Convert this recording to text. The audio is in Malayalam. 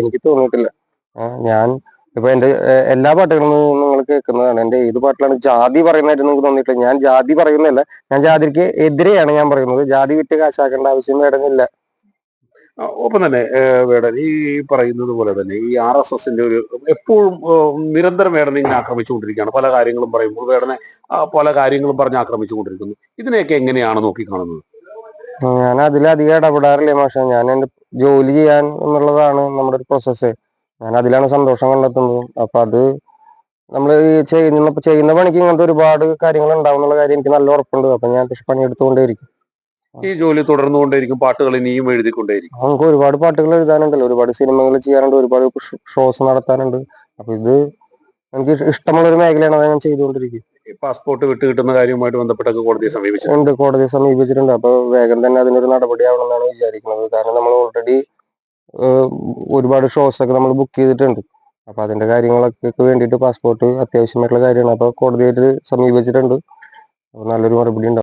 എനിക്ക് തോന്നിയിട്ടില്ല. ഞാൻ ഇപ്പൊ എന്റെ എല്ലാ പാട്ടുകളും നിങ്ങൾ കേൾക്കുന്നതാണ്. എന്റെ ഏത് പാട്ടിലാണ് ജാതി പറയുന്നതായിട്ട് നിങ്ങൾക്ക് തോന്നിയിട്ടില്ല. ഞാൻ ജാതി പറയുന്നില്ല ഞാൻ ജാതിക്ക് എതിരെയാണ് ഞാൻ പറയുന്നത്. ജാതി വിറ്റ് കാശാക്കേണ്ട ആവശ്യം വേണമെന്നില്ല. ഒപ്പം തന്നെ വേടൻ ഈ പറയുന്നത് പോലെ തന്നെ ഈ ആർ എസ് എസിന്റെ ഒരു എപ്പോഴും നിരന്തരം വേടനെ ഇങ്ങനെ ആക്രമിച്ചുകൊണ്ടിരിക്കുകയാണ്. പല കാര്യങ്ങളും പറയുമ്പോൾ വേടനെ പല കാര്യങ്ങളും പറഞ്ഞ് ആക്രമിച്ചുകൊണ്ടിരിക്കുന്നു. ഇതിനെയൊക്കെ എങ്ങനെയാണ് നോക്കിക്കാണുന്നത്? ഞാൻ അതിലധികം ഇടപെടാറില്ല പക്ഷെ ഞാൻ എന്റെ ജോലി ചെയ്യാൻ എന്നുള്ളതാണ് നമ്മുടെ ഒരു പ്രോസസ്സ് ഞാൻ അതിലാണ് സന്തോഷം കണ്ടെത്തുന്നത്. അപ്പൊ അത് നമ്മൾ ഈ ചെയ്യുന്ന ചെയ്യുന്ന പണിക്ക് ഇങ്ങനത്തെ ഒരുപാട് കാര്യങ്ങൾ ഉണ്ടാവും എന്നുള്ള കാര്യം എനിക്ക് നല്ല ഉറപ്പുണ്ട്. അപ്പൊ ഞാൻ പണിയെടുത്തുകൊണ്ടേയിരിക്കും. ഈ ജോലി തുടർന്നുകൊണ്ടേയിരിക്കും പാട്ടുകൾ ഇനിയും എഴുതിക്കൊണ്ടേയിരിക്കും. നമുക്ക് ഒരുപാട് പാട്ടുകൾ എഴുതാനുണ്ടല്ലോ. ഒരുപാട് സിനിമകൾ ചെയ്യാനുണ്ട് ഒരുപാട് ഷോസ് നടത്താനുണ്ട്. അപ്പൊ ഇത് എനിക്ക് ഇഷ്ടമുള്ള ഒരു മേഖലയാണ് അത് ഞാൻ ചെയ്തുകൊണ്ടിരിക്കുന്നത്. പാസ്പോർട്ട് വിട്ട് കിട്ടുന്ന കാര്യവുമായിട്ട് ബന്ധപ്പെട്ടൊക്കെ കോടതിയെ സമീപിച്ചിട്ടുണ്ട്. കോടതിയെ സമീപിച്ചിട്ടുണ്ട്. അപ്പൊ വേഗം തന്നെ അതിനൊരു നടപടി ആവണമെന്നാണ് വിചാരിക്കുന്നത്. കാരണം നമ്മൾ ഓൾറെഡി ഒരുപാട് ഷോസ് ഒക്കെ നമ്മൾ ബുക്ക് ചെയ്തിട്ടുണ്ട്. അപ്പൊ അതിന്റെ കാര്യങ്ങളൊക്കെ വേണ്ടിയിട്ട് പാസ്പോർട്ട് അത്യാവശ്യമായിട്ടുള്ള കാര്യമാണ്. അപ്പൊ കോടതിയായിട്ട് സമീപിച്ചിട്ടുണ്ട്. നല്ലൊരു മറുപടി ഉണ്ടാവും.